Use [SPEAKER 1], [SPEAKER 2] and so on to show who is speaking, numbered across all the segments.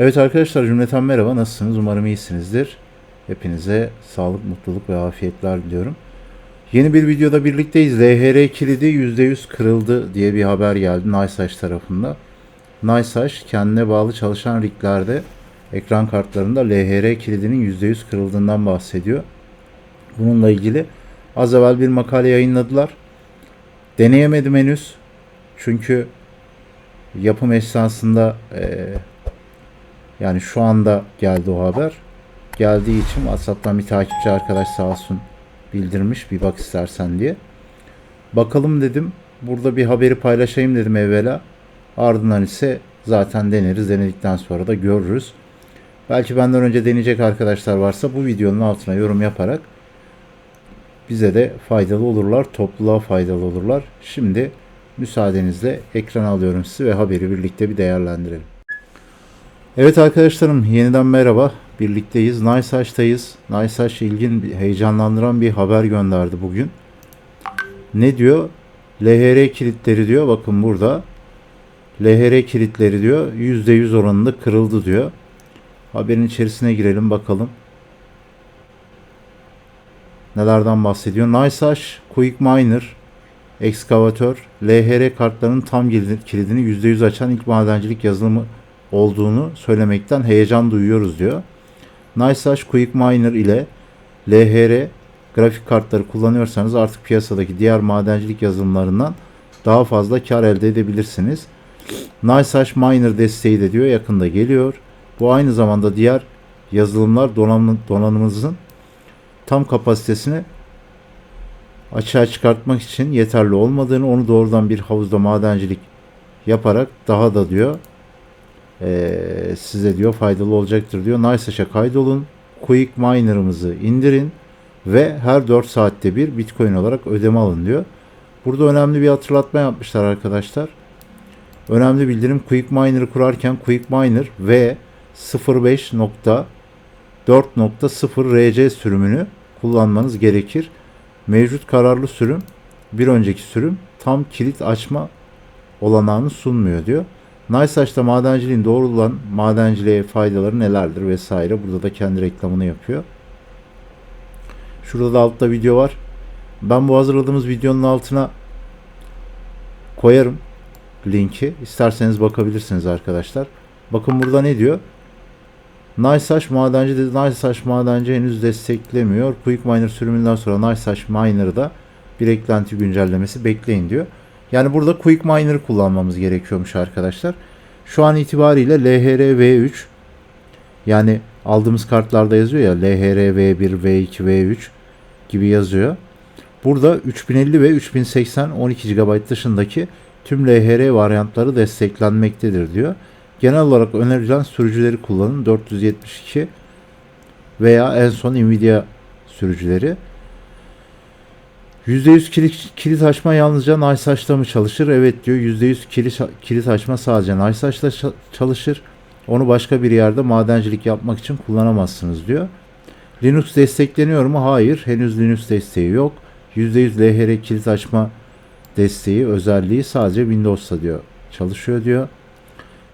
[SPEAKER 1] Evet arkadaşlar cümleten merhaba. Nasılsınız? Umarım iyisinizdir. Hepinize sağlık, mutluluk ve afiyetler diliyorum. Yeni bir videoda birlikteyiz. LHR kilidi %100 kırıldı diye bir haber geldi Nicehash tarafında. Nicehash kendine bağlı çalışan riglerde ekran kartlarında LHR kilidinin %100 kırıldığından bahsediyor. Bununla ilgili az evvel bir makale yayınladılar. Deneyemedim henüz. Çünkü yapım esnasında eee yani şu anda geldi o haber. Geldiği için WhatsApp'tan bir takipçi arkadaş sağ olsun bildirmiş bir bak istersen diye. Bakalım dedim. Burada bir haberi paylaşayım dedim evvela. Ardından ise zaten deneriz. Denedikten sonra da görürüz. Belki benden önce deneyecek arkadaşlar varsa bu videonun altına yorum yaparak bize de faydalı olurlar. Topluluğa faydalı olurlar. Şimdi müsaadenizle ekrana alıyorum sizi ve haberi birlikte bir değerlendirelim. Evet arkadaşlarım yeniden merhaba. Birlikteyiz. Nicehaş'tayız. Nicehaş ilgin, heyecanlandıran bir haber gönderdi bugün. Ne diyor? LHR kilitleri diyor. Bakın burada. LHR kilitleri diyor. %100 oranında kırıldı diyor. Haberin içerisine girelim bakalım. Nelerden bahsediyor? Nicehash, Quick Miner, Excavator, LHR kartlarının tam kilidini %100 açan ilk madencilik yazılımı olduğunu söylemekten heyecan duyuyoruz diyor. NiceHash Quick Miner ile LHR grafik kartları kullanıyorsanız artık piyasadaki diğer madencilik yazılımlarından daha fazla kar elde edebilirsiniz. NiceHash Miner desteği de diyor yakında geliyor. Bu aynı zamanda diğer yazılımlar donanım, donanımımızın tam kapasitesini açığa çıkartmak için yeterli olmadığını onu doğrudan bir havuzda madencilik yaparak daha da diyor e, size diyor faydalı olacaktır diyor. NiceHash'a kaydolun. Quick Miner'ımızı indirin ve her 4 saatte bir Bitcoin olarak ödeme alın diyor. Burada önemli bir hatırlatma yapmışlar arkadaşlar. Önemli bildirim Quick Miner'ı kurarken Quick Miner ve 05.4.0 RC sürümünü kullanmanız gerekir. Mevcut kararlı sürüm bir önceki sürüm tam kilit açma olanağını sunmuyor diyor. Nicehaş'ta madenciliğin doğrulan madenciliğe faydaları nelerdir vesaire. Burada da kendi reklamını yapıyor. Şurada da altta video var. Ben bu hazırladığımız videonun altına koyarım linki. İsterseniz bakabilirsiniz arkadaşlar. Bakın burada ne diyor? Nicehash madenci. Nicehash madenci henüz desteklemiyor. Quick Miner sürümünden sonra Nicehash Miner'da bir eklenti güncellemesi bekleyin diyor. Yani burada Quick Miner'ı kullanmamız gerekiyormuş arkadaşlar. Şu an itibariyle LHR V3 yani aldığımız kartlarda yazıyor ya LHR V1, V2, V3 gibi yazıyor. Burada 3050 ve 3080 12 GB dışındaki tüm LHR varyantları desteklenmektedir diyor. Genel olarak önerilen sürücüleri kullanın. 472 veya en son Nvidia sürücüleri. %100 kilit, kilit açma yalnızca Nicehaş'ta mı çalışır? Evet diyor. %100 kilit, kilit açma sadece Nicehaş'ta çalışır. Onu başka bir yerde madencilik yapmak için kullanamazsınız diyor. Linux destekleniyor mu? Hayır. Henüz Linux desteği yok. %100 LHR kilit açma desteği özelliği sadece Windows'ta diyor. Çalışıyor diyor.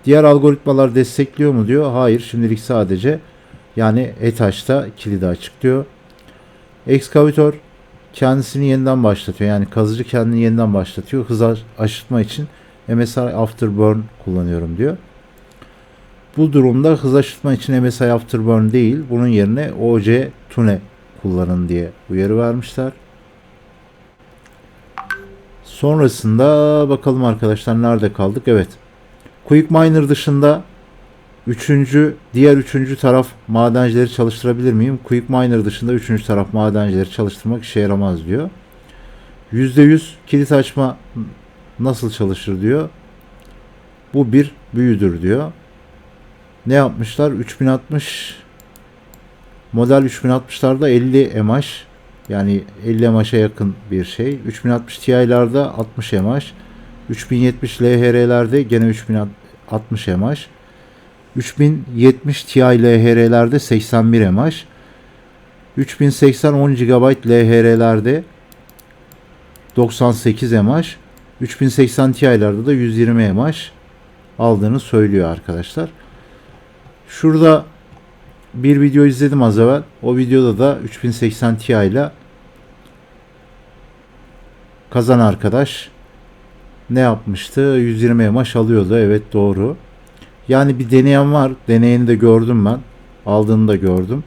[SPEAKER 1] Diğer algoritmalar destekliyor mu diyor. Hayır. Şimdilik sadece yani ETH'ta kilidi açık diyor. Excavator kendisini yeniden başlatıyor. Yani kazıcı kendini yeniden başlatıyor. Hız aşırtma için MSI Afterburn kullanıyorum diyor. Bu durumda hız aşırtma için MSI Afterburn değil, bunun yerine OC Tune kullanın diye uyarı vermişler. Sonrasında bakalım arkadaşlar nerede kaldık? Evet. Quick Miner dışında Üçüncü, diğer üçüncü taraf madencileri çalıştırabilir miyim? Quick Miner dışında üçüncü taraf madencileri çalıştırmak işe yaramaz diyor. %100 kilit açma nasıl çalışır diyor. Bu bir büyüdür diyor. Ne yapmışlar? 3060 model 3060'larda 50 mAh yani 50 mAh'a yakın bir şey. 3060 Ti'lerde 60 mAh. 3070 LHR'lerde gene 3060 mAh. 3070 Ti LHR'lerde 81 mAh. 3080 10 GB LHR'lerde 98 mAh. 3080 Ti'lerde de 120 mAh aldığını söylüyor arkadaşlar. Şurada bir video izledim az evvel. O videoda da 3080 Ti ile kazan arkadaş ne yapmıştı? 120 maş alıyordu. Evet doğru. Yani bir deneyen var. Deneyeni de gördüm ben. Aldığını da gördüm.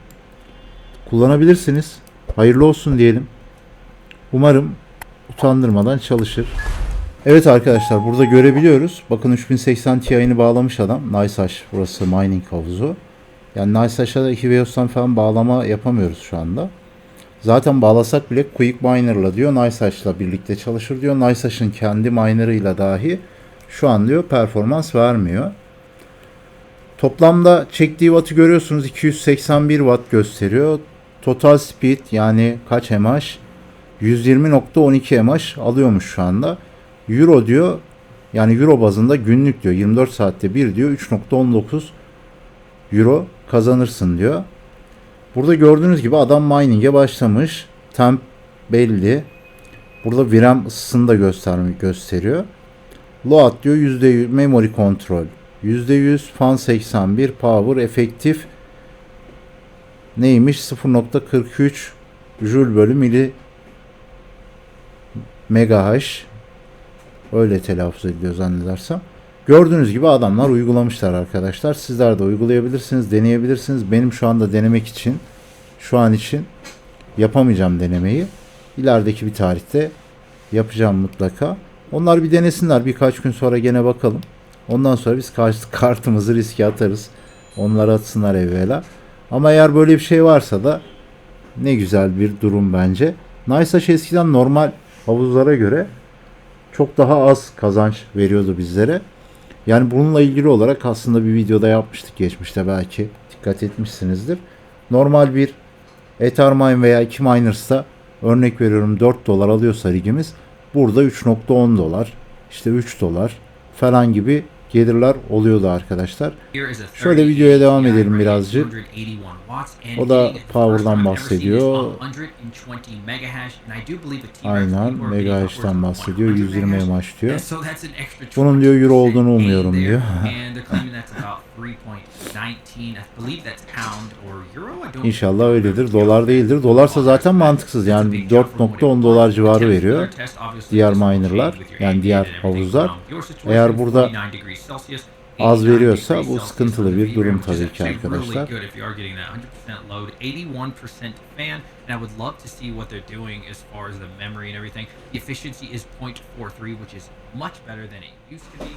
[SPEAKER 1] Kullanabilirsiniz. Hayırlı olsun diyelim. Umarım utandırmadan çalışır. Evet arkadaşlar burada görebiliyoruz. Bakın 3080 Ti'ni bağlamış adam. NiceHash burası mining havuzu. Yani NiceHash'a da 2 Veos'tan falan bağlama yapamıyoruz şu anda. Zaten bağlasak bile Quick Miner'la diyor NiceHash'la birlikte çalışır diyor. NiceHash'ın kendi miner'ıyla dahi şu an diyor performans vermiyor. Toplamda çektiği wattı görüyorsunuz 281 watt gösteriyor. Total speed yani kaç mAh? 120.12 mAh alıyormuş şu anda. Euro diyor yani euro bazında günlük diyor 24 saatte bir diyor 3.19 euro kazanırsın diyor. Burada gördüğünüz gibi adam mining'e başlamış. Temp belli. Burada VRAM ısısını da göstermi gösteriyor. Load diyor %100 memory control. %100 fan 81 power efektif neymiş 0.43 joule bölü mili megahash öyle telaffuz ediliyor zannedersem. Gördüğünüz gibi adamlar uygulamışlar arkadaşlar. Sizler de uygulayabilirsiniz, deneyebilirsiniz. Benim şu anda denemek için, şu an için yapamayacağım denemeyi. İlerideki bir tarihte yapacağım mutlaka. Onlar bir denesinler. Birkaç gün sonra gene bakalım. Ondan sonra biz kartımızı riske atarız. Onları atsınlar evvela. Ama eğer böyle bir şey varsa da ne güzel bir durum bence. NiceHash eskiden normal havuzlara göre çok daha az kazanç veriyordu bizlere. Yani bununla ilgili olarak aslında bir videoda yapmıştık geçmişte belki dikkat etmişsinizdir. Normal bir Ethermine veya 2 Miners'ta örnek veriyorum 4 dolar alıyorsa rigimiz burada 3.10 dolar işte 3 dolar falan gibi gelirler oluyordu arkadaşlar.
[SPEAKER 2] Şöyle videoya devam edelim birazcık. O da power'dan bahsediyor.
[SPEAKER 1] Aynen megahash'tan bahsediyor 120 mAh diyor. Bunun diyor euro olduğunu umuyorum diyor. İnşallah öyledir. Dolar değildir. Dolarsa zaten mantıksız. Yani 4.10 dolar civarı veriyor. Diğer minerlar yani diğer havuzlar. Eğer burada az veriyorsa bu sıkıntılı bir durum tabii ki arkadaşlar.
[SPEAKER 2] And I would love to see what they're doing as far as the memory and everything. The efficiency is 0.43, which is much better than it used to be.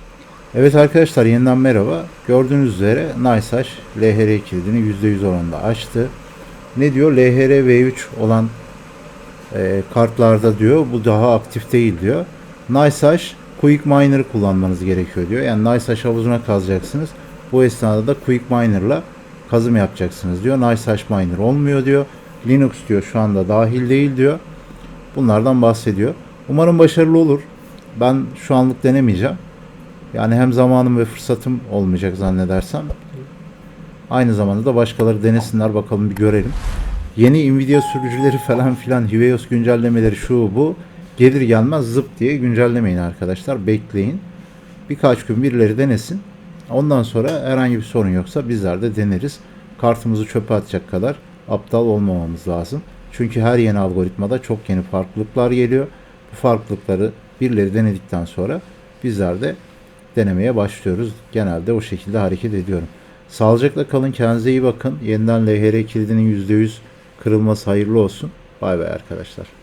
[SPEAKER 1] Evet arkadaşlar yeniden merhaba. Gördüğünüz üzere NiceHash LHR kilidini %100 oranında açtı. Ne diyor? LHR V3 olan e, kartlarda diyor bu daha aktif değil diyor. NiceHash Quick Miner kullanmanız gerekiyor diyor. Yani NiceHash havuzuna kazacaksınız. Bu esnada da Quick Miner'la kazım yapacaksınız diyor. NiceHash Miner olmuyor diyor. Linux diyor şu anda dahil değil diyor. Bunlardan bahsediyor. Umarım başarılı olur. Ben şu anlık denemeyeceğim. Yani hem zamanım ve fırsatım olmayacak zannedersem. Aynı zamanda da başkaları denesinler bakalım bir görelim. Yeni Nvidia sürücüleri falan filan Helios güncellemeleri şu bu gelir gelmez zıp diye güncellemeyin arkadaşlar. Bekleyin. Birkaç gün birileri denesin. Ondan sonra herhangi bir sorun yoksa bizler de deneriz. Kartımızı çöpe atacak kadar aptal olmamamız lazım. Çünkü her yeni algoritmada çok yeni farklılıklar geliyor. Bu farklılıkları birileri denedikten sonra bizler de denemeye başlıyoruz. Genelde o şekilde hareket ediyorum. Sağlıcakla kalın, kendinize iyi bakın. Yeniden LHR kilidinin %100 kırılması hayırlı olsun. Bay bay arkadaşlar.